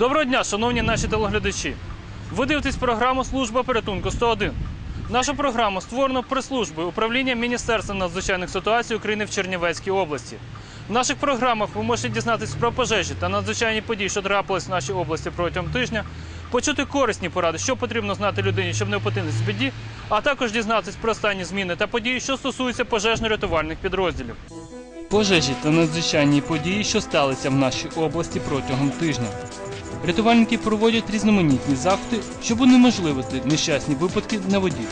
Доброго дня, шановні наші телеглядачі. Ви дивитесь програму Служба порятунку 101. Наша програма створена прес-службою управління Міністерства надзвичайних ситуацій України в Чернівецькій області. В наших програмах ви можете дізнатися про пожежі та надзвичайні події, що трапились в нашій області протягом тижня, почути корисні поради, що потрібно знати людині, щоб не опинитися в біді, а також дізнатися про останні зміни та події, що стосуються пожежно-рятувальних підрозділів. Пожежі та надзвичайні події, що сталися в нашій області протягом тижня. Рятувальники проводять різноманітні заходи, щоб унеможливити нещасні випадки на воді.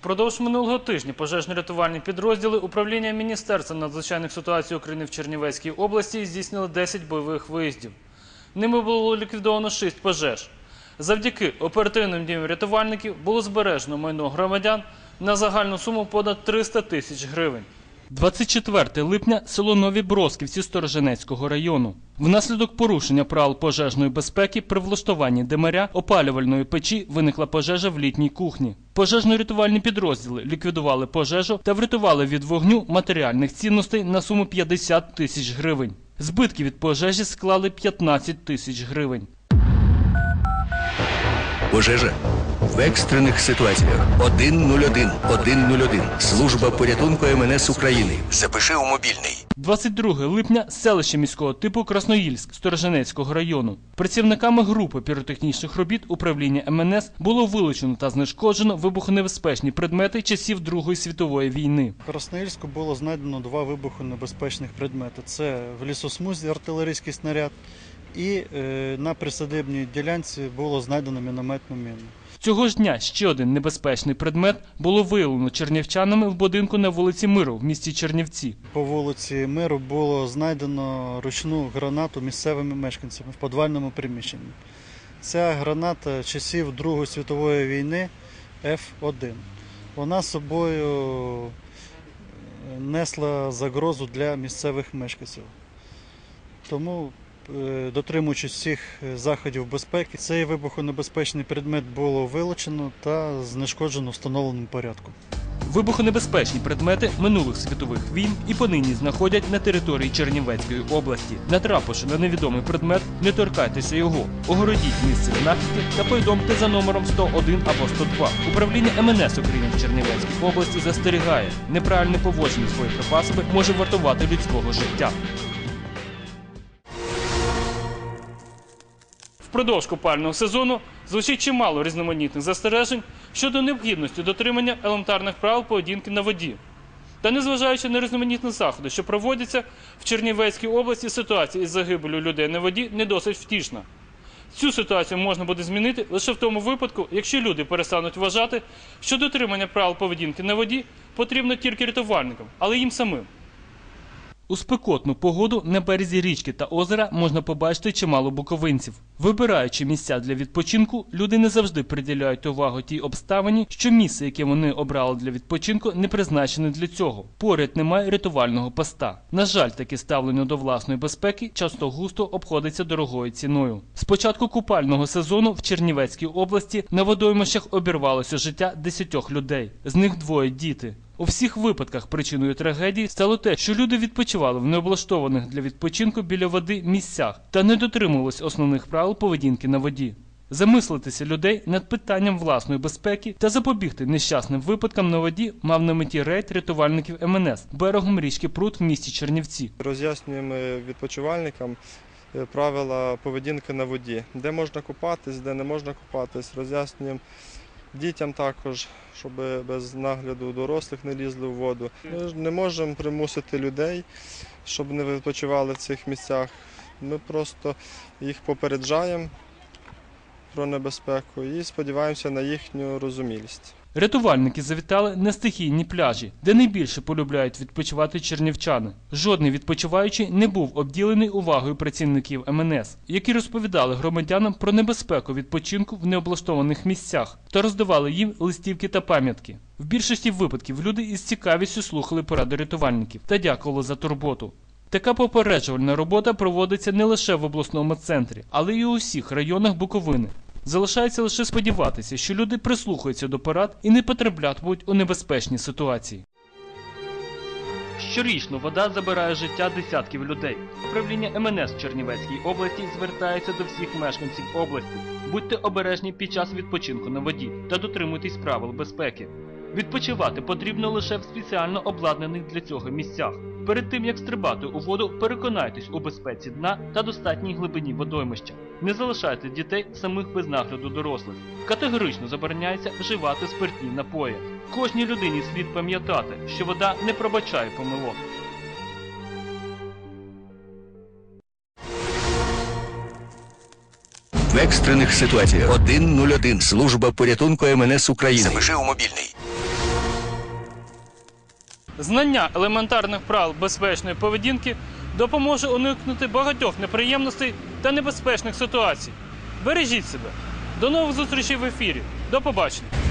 Впродовж минулого тижня пожежно-рятувальні підрозділи управління Міністерства надзвичайних ситуацій України в Чернівецькій області здійснили 10 бойових виїздів. Ними було ліквідовано 6 пожеж. Завдяки оперативним діям рятувальників було збережено майно громадян на загальну суму понад 300 тисяч гривень. 24 липня село Нові Бросківці Сторожинецького району. Внаслідок порушення правил пожежної безпеки при влаштуванні демаря опалювальної печі виникла пожежа в літній кухні. Пожежно-рятувальні підрозділи ліквідували пожежу та врятували від вогню матеріальних цінностей на суму 50 тисяч гривень. Збитки від пожежі склали 15 тисяч гривень. Пожежа в екстрених ситуаціях 101 101 Служба порятунку МНС України. Запиши у мобільний. 22 липня селище міського типу Красноїльськ Сторожинецького району. Працівниками групи піротехнічних робіт управління МНС було вилучено та знешкоджено вибухонебезпечні предмети часів Другої світової війни. В Красноїльську було знайдено два вибухонебезпечних предмети. Це в лісосмузі артилерійський снаряд і е, на присадибній ділянці було знайдено мінометну міну. Цього ж дня ще один небезпечний предмет було виявлено чернівчанами в будинку на вулиці Миру в місті Чернівці. По вулиці Миру було знайдено ручну гранату місцевими мешканцями в підвальному приміщенні. Ця граната часів Другої світової війни F1. Вона собою е, несла загрозу для місцевих мешканців. Тому, дотримуючись всіх е, заходів безпеки, цей вибухонебезпечний предмет було вилучено та знешкоджено в встановленому порядку. Вибухонебезпечні предмети минулих світових війн і понині знаходять на території Чернівецької області. Натрапивши на невідомий предмет, не торкайтеся його, огородіть місце знахідки та повідомте за номером 101 або 102. Управління МНС України в Чернівецькій області застерігає, неправильне поводження своїх припасами може вартувати людського життя. Впродовж купального сезону звучить чимало різноманітних застережень щодо необхідності дотримання елементарних правил поведінки на воді. Та незважаючи на різноманітні заходи, що проводяться в Чернівецькій області, ситуація із загибелю людей на воді не досить втішна. Цю ситуацію можна буде змінити лише в тому випадку, якщо люди перестануть вважати, що дотримання правил поведінки на воді потрібно тільки рятувальникам, але їм самим. У спекотну погоду на березі річки та озера можна побачити чимало буковинців. Вибираючи місця для відпочинку, люди не завжди приділяють увагу тій обставині, що місце, яке вони обрали для відпочинку, не призначене для цього. Поряд немає рятувального поста. На жаль, таке ставлення до власної безпеки часто густо обходиться дорогою ціною. З початку купального сезону в Чернівецькій області на водоймищах обірвалося життя десятьох людей. З них двоє діти. У всіх випадках причиною трагедії стало те, що люди відпочивали в необлаштованих для відпочинку біля води місцях та не дотримувались основних правил поведінки на воді. Замислитися людей над питанням власної безпеки та запобігти нещасним випадкам на воді мав на меті рейд рятувальників МНС берегом річки Прут в місті Чернівці. Роз'яснюємо відпочивальникам е, правила поведінки на воді, де можна купатись, де не можна купатись. Роз'яснюємо дітям також, щоб без нагляду дорослих не лізли в воду. Ми не можемо примусити людей, щоб не відпочивали в цих місцях. Ми просто їх попереджаємо про небезпеку і сподіваємося на їхню розумілість. Рятувальники завітали на стихійні пляжі, де найбільше полюбляють відпочивати чернівчани. Жодний відпочиваючий не був обділений увагою працівників МНС, які розповідали громадянам про небезпеку відпочинку в необлаштованих місцях та роздавали їм листівки та пам'ятки. В більшості випадків люди із цікавістю слухали поради рятувальників та дякували за турботу. Така попереджувальна робота проводиться не лише в обласному центрі, але й у усіх районах Буковини. Залишається лише сподіватися, що люди прислухаються до порад і не потраплятимуть у небезпечні ситуації. Щорічно вода забирає життя десятків людей. Управління МНС в Чернівецькій області звертається до всіх мешканців області. Будьте обережні під час відпочинку на воді та дотримуйтесь правил безпеки. Відпочивати потрібно лише в спеціально обладнаних для цього місцях. Перед тим як стрибати у воду, переконайтесь у безпеці дна та достатній глибині водоймища. Не залишайте дітей самих без нагляду дорослих. Категорично забороняється вживати спиртні напої. Кожній людині слід пам'ятати, що вода не пробачає помилок. В екстрених ситуаціях 101. Служба порятунку МНС України. Запиши у мобільний. Знання елементарних правил безпечної поведінки допоможе уникнути багатьох неприємностей та небезпечних ситуацій. Бережіть себе. До нових зустрічей в ефірі. До побачення.